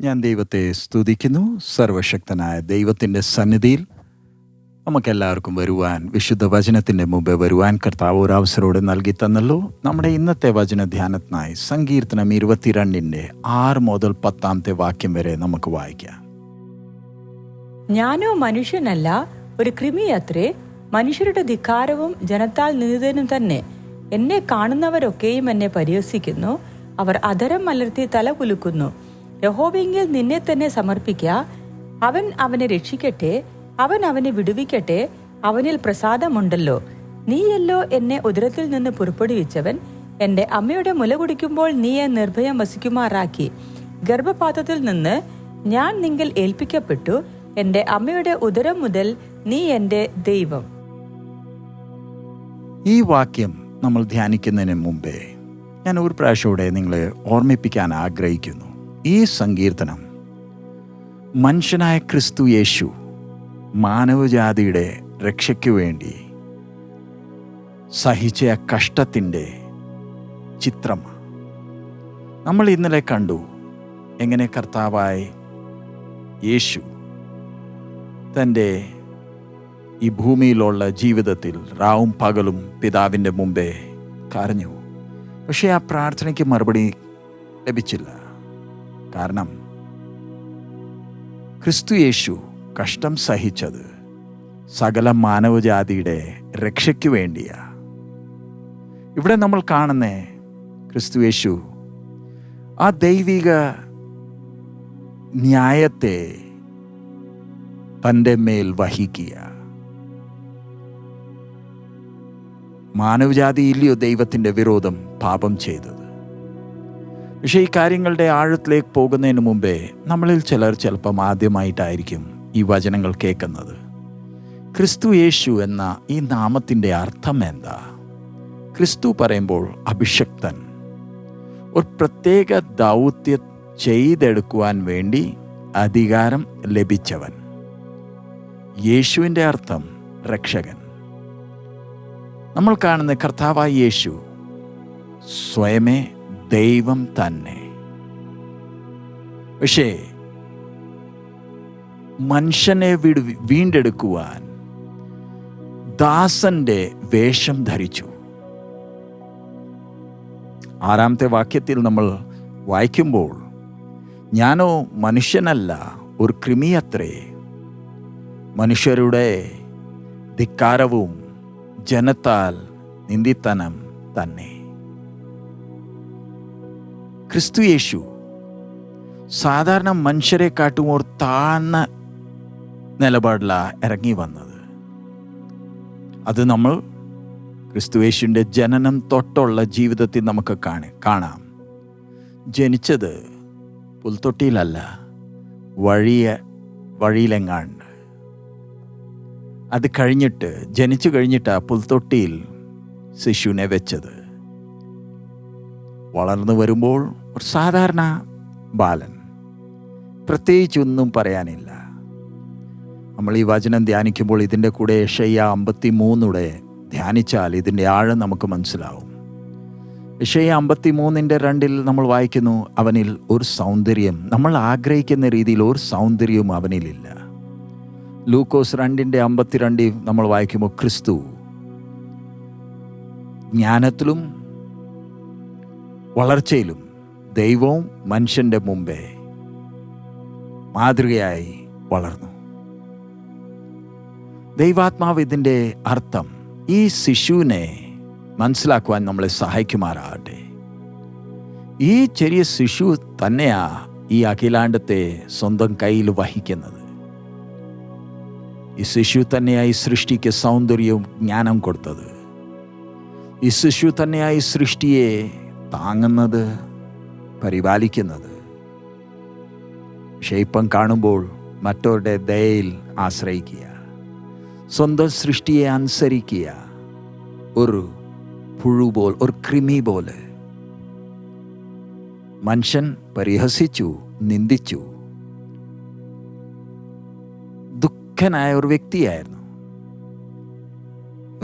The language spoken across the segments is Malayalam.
ഞാൻ ദൈവത്തെ സ്തുതിക്കുന്നു. സർവശക്തനായ ദൈവത്തിന്റെ സന്നിധിയിൽ നമുക്കെല്ലാവർക്കും വരുവാൻ വിശുദ്ധ വചനത്തിന്റെ മുമ്പ് വരുവാൻ കർത്താവ് ഒരു അവസരോടെ നൽകി തന്നല്ലോ. നമ്മുടെ ഇന്നത്തെ വചന ധ്യാനത്തിനായി സങ്കീർത്തനം ഇരുപത്തിരണ്ടിന്റെ ആറ് മുതൽ പത്താമത്തെ വാക്യം വരെ നമുക്ക് വായിക്കാം. ഞാനോ മനുഷ്യനല്ല ഒരു കൃമിയത്രേ മനുഷ്യരുടെ ധിക്കാരവും ജനത്താൽ നിന്ദിതനും തന്നെ. എന്നെ കാണുന്നവരൊക്കെയും എന്നെ പരിഹസിക്കുന്നു. അവർ അധരം മലർത്തി തല കുലുക്കുന്നു. യഹോബെങ്കിൽ നിന്നെ തന്നെ സമർപ്പിക്ക. അവൻ അവനെ രക്ഷിക്കട്ടെ. അവൻ അവനെ വിടുവിക്കട്ടെ. അവനിൽ പ്രസാദമുണ്ടല്ലോ. നീയല്ലോ എന്നെ ഉദരത്തിൽ നിന്ന് പുറപ്പെടുവിച്ചവൻ. എന്റെ അമ്മയുടെ മുല കുടിക്കുമ്പോൾ നീയെ നിർഭയം വസിക്കുമാറാക്കി. ഗർഭപാത്രത്തിൽ നിന്ന് ഞാൻ നിങ്ങൾ ഏൽപ്പിക്കപ്പെട്ടു. എന്റെ അമ്മയുടെ ഉദരം മുതൽ നീ എന്റെ ദൈവം. ഈ വാക്യം നമ്മൾ ധ്യാനിക്കുന്നതിന് മുമ്പേ ഞാൻ ഒരു പ്രാവശ്യം നിങ്ങളെ ഓർമ്മിപ്പിക്കാൻ ആഗ്രഹിക്കുന്നു. ഈ സങ്കീർത്തനം. മനുഷ്യനായ ക്രിസ്തു യേശു മാനവജാതിയുടെ രക്ഷയ്ക്ക് വേണ്ടി സഹിച്ച കഷ്ടത്തിന്റെ ചിത്രം നമ്മൾ ഇന്നലെ കണ്ടു എങ്ങനെ കർത്താവായി യേശു തന്റെ ഈ ഭൂമിയിലുള്ള ജീവിതത്തിൽ റാവും പകലും പിതാവിന്റെ മുമ്പേ കരഞ്ഞു. പക്ഷേ ആ പ്രാർത്ഥനയ്ക്ക് മറുപടി ലഭിച്ചില്ല. കാരണം ക്രിസ്തു യേശു കഷ്ടം സഹിച്ചത് സകല മാനവജാതിയുടെ രക്ഷയ്ക്ക് വേണ്ടിയാ. ഇവിടെ നമ്മൾ കാണുന്ന ക്രിസ്തു യേശു ആ ദൈവിക ന്യായത്തെ തന്റെ മേൽ വഹിക്കുക മാനവജാതി ഇല്ലയോ ദൈവത്തിന്റെ വിരോധം പാപം ചെയ്തത്? പക്ഷേ ഈ കാര്യങ്ങളുടെ ആഴത്തിലേക്ക് പോകുന്നതിന് മുമ്പേ നമ്മളിൽ ചിലർ ചിലപ്പം ആദ്യമായിട്ടായിരിക്കും ഈ വചനങ്ങൾ കേൾക്കുന്നത്. ക്രിസ്തു യേശു എന്ന ഈ നാമത്തിന്റെ അർത്ഥം എന്താ? ക്രിസ്തു പറയുമ്പോൾ അഭിഷക്തൻ. ഒരു പ്രത്യേക ദൗത്യ ചെയ്തെടുക്കുവാൻ വേണ്ടി അധികാരം ലഭിച്ചവൻ. യേശുവിന്റെ അർത്ഥം രക്ഷകൻ. നമ്മൾ കാണുന്ന കർത്താവായ യേശു സ്വയമേ ദൈവം തന്നെ. പക്ഷേ മനുഷ്യനെ വിടു വീണ്ടെടുക്കുവാൻ ദാസന്റെ വേഷം ധരിച്ചു. ആറാമത്തെ വാക്യത്തിൽ നമ്മൾ വായിക്കുമ്പോൾ ഞാനോ മനുഷ്യനല്ല ഒരു കൃമിയത്രേ മനുഷ്യരുടെ ധിക്കാരവും ജനത്താൽ നിന്ദിത്തനം തന്നെ. ക്രിസ്തു യേശു സാധാരണ മനുഷ്യരെ കാട്ടുമോർ താഴ്ന്ന നിലപാടില ഇറങ്ങി വന്നത്. അത് നമ്മൾ ക്രിസ്തുവേശുവിന്റെ ജനനം തൊട്ടുള്ള ജീവിതത്തിൽ നമുക്ക് കാണി കാണാം. ജനിച്ചത് പുൽത്തൊട്ടിയിലല്ല വഴിയ വഴിയിലെങ്ങാണ്ട്. അത് കഴിഞ്ഞിട്ട് ജനിച്ചു കഴിഞ്ഞിട്ട് ആ പുൽത്തൊട്ടിയിൽ ശിശുവിനെ വെച്ചത്. വളർന്നു വരുമ്പോൾ ഒരു സാധാരണ ബാലൻ. പ്രത്യേകിച്ചൊന്നും പറയാനില്ല. നമ്മൾ ഈ വചനം ധ്യാനിക്കുമ്പോൾ ഇതിന്റെ കൂടെ ഏഷയ്യ അമ്പത്തി മൂന്നൂടെ ധ്യാനിച്ചാൽ ഇതിന്റെ ആഴം നമുക്ക് മനസ്സിലാവും. ഏഷയ്യ അമ്പത്തി മൂന്നിന്റെ രണ്ടിൽ നമ്മൾ വായിക്കുന്നു അവനിൽ ഒരു സൗന്ദര്യം. നമ്മൾ ആഗ്രഹിക്കുന്ന രീതിയിൽ ഒരു സൗന്ദര്യവും അവനിലില്ല. ലൂക്കോസ് രണ്ടിന്റെ അമ്പത്തിരണ്ടിൽ നമ്മൾ വായിക്കുമ്പോൾ ക്രിസ്തു ജ്ഞാനത്തിലും വളർച്ചയിലും ദൈവവും മനുഷ്യന്റെ മുമ്പേ മാതൃകയായി വളർന്നു. ദൈവാത്മാവ് ഇതിന്റെ അർത്ഥം ഈ ശിശുവിനെ മനസ്സിലാക്കുവാൻ നമ്മളെ സഹായിക്കുമാറാകട്ടെ. ഈ ചെറിയ ശിശു തന്നെയാ ഈ അഖിലാണ്ടത്തെ സ്വന്തം കയ്യിൽ വഹിക്കുന്നത്. ഈ ശിശു തന്നെയായി സൃഷ്ടിക്ക് സൗന്ദര്യവും ജ്ഞാനം കൊടുത്തത്. ഈ ശിശു തന്നെയായി സൃഷ്ടിയെ താങ്ങുന്നത് പരിപാലിക്കുന്നത്. പക്ഷേ ഇപ്പം കാണുമ്പോൾ മറ്റവരുടെ ദയയിൽ ആശ്രയിക്കുക. സ്വന്തം സൃഷ്ടിയെ അനുസരിക്കുക. ഒരു പുഴു പോൽ ഒരു കൃമി പോലെ മനുഷ്യൻ പരിഹസിച്ചു നിന്ദിച്ചു. ദുഃഖനായ ഒരു വ്യക്തിയായിരുന്നു.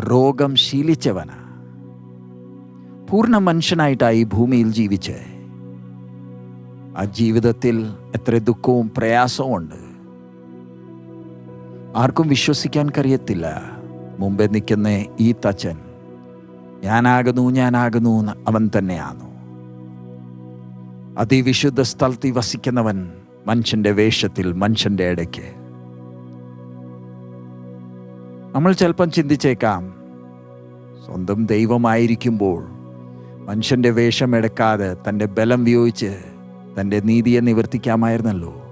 രോഗം ശീലിച്ചവനാ. പൂർണ മനുഷ്യനായിട്ടായി ഭൂമിയിൽ ജീവിച്ച് ആ ജീവിതത്തിൽ എത്ര ദുഃഖവും പ്രയാസവും ഉണ്ട്. ആർക്കും വിശ്വസിക്കാൻ കഴിയത്തില്ല മുമ്പേ നിൽക്കുന്ന ഈ തച്ചൻ ഞാനാകുന്നു ഞാനാകുന്നു അവൻ തന്നെയാണോ അതിവിശുദ്ധ സ്ഥലത്തിൽ വസിക്കുന്നവൻ മനുഷ്യന്റെ വേഷത്തിൽ മനുഷ്യന്റെ ഇടയ്ക്ക്. നമ്മൾ ചിലപ്പം ചിന്തിച്ചേക്കാം സ്വന്തം ദൈവമായിരിക്കുമ്പോൾ മനുഷ്യന്റെ വേഷം എടുക്കാതെ തന്റെ ബലം ഉപയോഗിച്ച് തന്റെ നീതിയെ നിവർത്തിക്കാമായിരുന്നല്ലോ.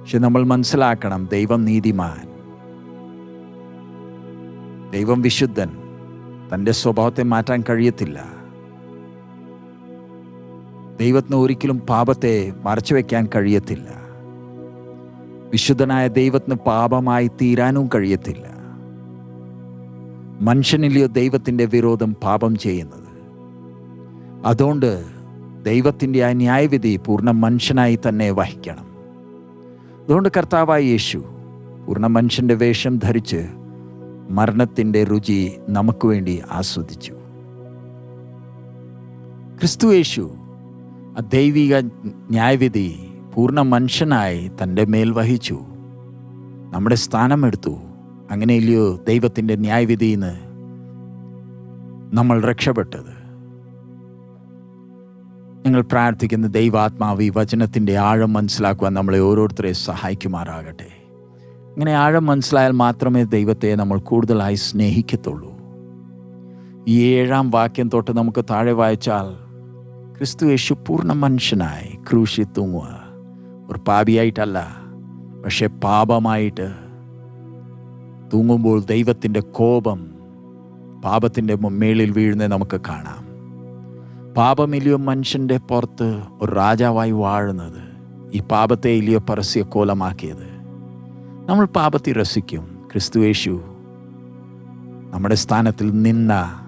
പക്ഷെ നമ്മൾ മനസ്സിലാക്കണം ദൈവം നീതിമാൻ. ദൈവം വിശുദ്ധൻ. തന്റെ സ്വഭാവത്തെ മാറ്റാൻ കഴിയത്തില്ല. ദൈവത്തിന് ഒരിക്കലും പാപത്തെ മറച്ചു വയ്ക്കാൻ കഴിയത്തില്ല. വിശുദ്ധനായ ദൈവത്തിന് പാപമായി തീരാനും കഴിയത്തില്ല. മനുഷ്യനിലെയോ ദൈവത്തിന്റെ വിരോധം പാപം ചെയ്യുന്നത്. അതുകൊണ്ട് ദൈവത്തിന്റെ ആ ന്യായവിധി പൂർണ മനുഷ്യനായി തന്നെ വഹിക്കണം. അതുകൊണ്ട് കർത്താവായ യേശു പൂർണ മനുഷ്യന്റെ വേഷം ധരിച്ച് മരണത്തിന്റെ രുചി നമുക്ക് വേണ്ടി ആസ്വദിച്ചു. ക്രിസ്തു യേശു ആ ദൈവിക ന്യായവിധി പൂർണ മനുഷ്യനായി തന്റെ മേൽ വഹിച്ചു. നമ്മുടെ സ്ഥാനമെടുത്തു. അങ്ങനെയില്ലയോ ദൈവത്തിന്റെ ന്യായവിധിയിൽ നിന്ന് നമ്മൾ രക്ഷപ്പെട്ടത്? ഞങ്ങൾ പ്രാർത്ഥിക്കുന്ന ദൈവാത്മാവ് ഈ വചനത്തിന്റെ ആഴം മനസ്സിലാക്കുവാൻ നമ്മളെ ഓരോരുത്തരെയും സഹായിക്കുമാറാകട്ടെ. ഇങ്ങനെ ആഴം മനസ്സിലായാൽ മാത്രമേ ദൈവത്തെ നമ്മൾ കൂടുതലായി സ്നേഹിക്കത്തുള്ളൂ. ഈ ഏഴാം വാക്യം തൊട്ട് നമുക്ക് താഴെ വായിച്ചാൽ ക്രിസ്തു യേശു പൂർണ മനുഷ്യനായി ക്രൂശി തൂങ്ങുക. ഒരു പാപിയായിട്ടല്ല പക്ഷെ പാപമായിട്ട് തൂങ്ങുമ്പോൾ ദൈവത്തിന്റെ കോപം പാപത്തിന്റെ മേളിൽ വീഴുന്നത് നമുക്ക് കാണാം. പാപമില്ലയോ മനുഷ്യന്റെ പുറത്ത് ഒരു രാജാവായി വാഴുന്നത് ഈ പാപത്തെ ഇല്ലയോ പരസ്യ കോലമാക്കിയത്. നമ്മൾ പാപത്തെ രസിക്കും. ക്രിസ്തുവേശു നമ്മുടെ സ്ഥാനത്തിൽ നിന്ന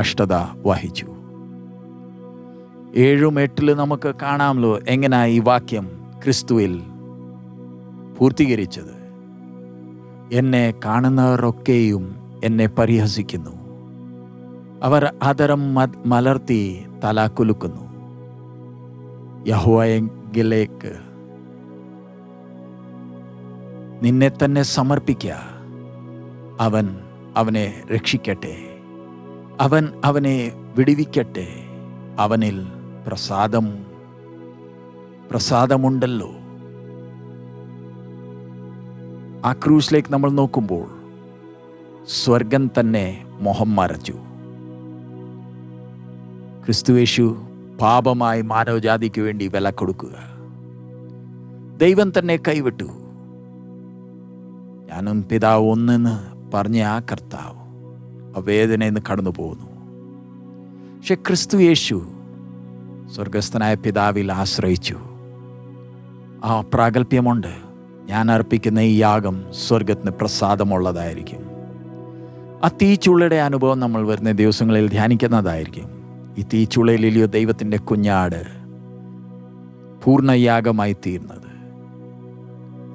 കഷ്ടത വഹിച്ചു. ഏഴും എട്ടിൽ നമുക്ക് കാണാമല്ലോ എങ്ങനെയാ ഈ വാക്യം ക്രിസ്തുവിൽ പൂർത്തീകരിച്ചത്. എന്നെ കാണുന്നവരൊക്കെയും എന്നെ പരിഹസിക്കുന്നു. അവർ അതരം മലർത്തി തല കുലുക്കുന്നു. യഹുവയെങ്കിലേക്ക് നിന്നെ തന്നെ സമർപ്പിക്കുക അവൻ അവനെ രക്ഷിക്കട്ടെ. അവൻ അവനെ വിടിവിക്കട്ടെ. അവനിൽ പ്രസാദം പ്രസാദമുണ്ടല്ലോ. ആ ക്രൂസിലേക്ക് നമ്മൾ നോക്കുമ്പോൾ സ്വർഗം തന്നെ മോഹം മറച്ചു. ക്രിസ്തുവേശു പാപമായി മാനവജാതിക്ക് വേണ്ടി വില കൊടുക്കുക. ദൈവം തന്നെ കൈവിട്ടു. ഞാനും പിതാവ് ഒന്നെന്ന് പറഞ്ഞ ആ കർത്താവ് ആ വേദനയിൽ നിന്ന് കടന്നു പോകുന്നു. പക്ഷെ ക്രിസ്തു യേശു സ്വർഗസ്ഥനായ പിതാവിൽ ആശ്രയിച്ചു. ആ പ്രാഗൽഭ്യമുണ്ട്. ഞാൻ അർപ്പിക്കുന്ന ഈ യാഗം സ്വർഗത്തിന് പ്രസാദമുള്ളതായിരിക്കും. ആ തീച്ചുള്ളയുടെ അനുഭവം നമ്മൾ വരുന്ന ദിവസങ്ങളിൽ ധ്യാനിക്കുന്നതായിരിക്കും. ഈ തീച്ചുള്ളയിലെയോ ദൈവത്തിന്റെ കുഞ്ഞാട് പൂർണയാഗമായി തീർന്നത്.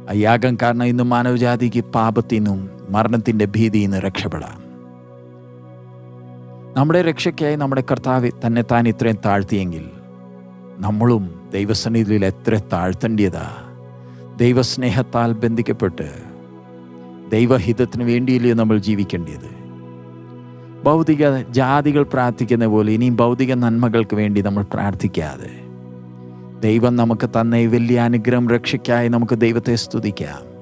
ആ യാഗം കാരണം ഇന്ന് മാനവജാതിക്ക് പാപത്തിനും മരണത്തിന്റെ ഭീതിയിൽ നിന്ന് രക്ഷപ്പെടാം. നമ്മുടെ രക്ഷയ്ക്കായി നമ്മുടെ കർത്താവ് തന്നെ താൻ ഇത്രയും താഴ്ത്തിയെങ്കിൽ നമ്മളും ദൈവസന്നിധിയിൽ എത്ര താഴ്ത്തേണ്ടിയതാ? ദൈവസ്നേഹത്താൽ ബന്ധിക്കപ്പെട്ട് ദൈവഹിതത്തിന് വേണ്ടിയില്ലേ നമ്മൾ ജീവിക്കേണ്ടത് ഭൗതിക ജാതികൾ പ്രാർത്ഥിക്കുന്ന പോലെ ഇനിയും ഭൗതിക നന്മകൾക്ക് വേണ്ടി നമ്മൾ പ്രാർത്ഥിക്കാതെ. ദൈവം നമുക്ക് തന്ന വലിയ അനുഗ്രഹം രക്ഷയ്ക്കായി നമുക്ക് ദൈവത്തെ സ്തുതിക്കാം.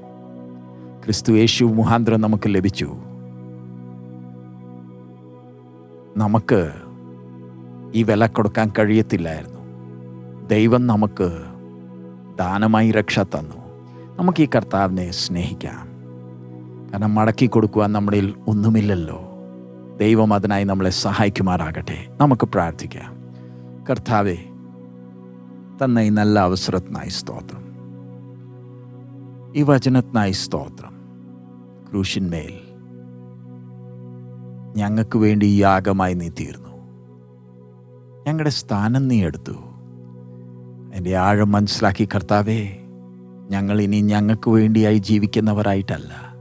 ക്രിസ്തു യേശു മുഹാന്തരം നമുക്ക് ലഭിച്ചു. നമുക്ക് ഈ വില കൊടുക്കാൻ കഴിയത്തില്ലായിരുന്നു. ദൈവം നമുക്ക് ദാനമായി രക്ഷ തന്നു. നമുക്ക് ഈ കർത്താവിനെ സ്നേഹിക്കാം. കാരണം മടക്കി കൊടുക്കുവാൻ നമ്മളിൽ ഒന്നുമില്ലല്ലോ. ദൈവം അതിനായി നമ്മളെ സഹായിക്കുമാറാകട്ടെ. നമുക്ക് പ്രാർത്ഥിക്കാം. കർത്താവെ തന്ന ഈ നല്ല അവസരത്തിനായി സ്തോത്രം. ഈ വചനത്തിനായി സ്തോത്രം. ക്രൂശിന്മേൽ ഞങ്ങൾക്ക് വേണ്ടി യാഗമായി നീ തീർന്നു. ഞങ്ങളുടെ സ്ഥാനം നീ എടുത്തു. എന്റെ ആഴം മനസ്സിലാക്കി കർത്താവേ ഞങ്ങൾ ഇനി ഞങ്ങൾക്ക് വേണ്ടിയായി ജീവിക്കുന്നവരായിട്ടല്ല.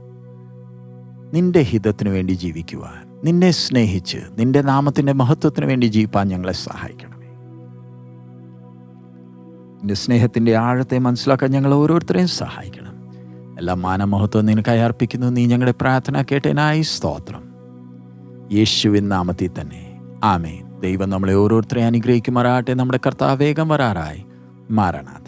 നിന്റെ ഹിതത്തിനു വേണ്ടി ജീവിക്കുവാൻ നിന്നെ സ്നേഹിച്ച് നിന്റെ നാമത്തിന്റെ മഹത്വത്തിന് വേണ്ടി ജീവിപ്പാൻ ഞങ്ങളെ സഹായിക്കണമേ. നിന്റെ സ്നേഹത്തിന്റെ ആഴത്തെ മനസ്സിലാക്കാൻ ഞങ്ങൾ ഓരോരുത്തരെയും സഹായിക്കണം. എല്ലാ മാനമഹത്വം നിനക്കായി അർപ്പിക്കുന്നു. നീ ഞങ്ങളുടെ പ്രാർത്ഥന കേട്ടതിനായി സ്തോത്രം. യേശുവിൻ നാമത്തിൽ തന്നെ. ആമേ ദൈവം നമ്മളെ ഓരോരുത്തരെ അനുഗ്രഹിക്കുമാറാട്ടെ നമ്മുടെ കർത്താവേഗം വരാറായി. മാറനാഥ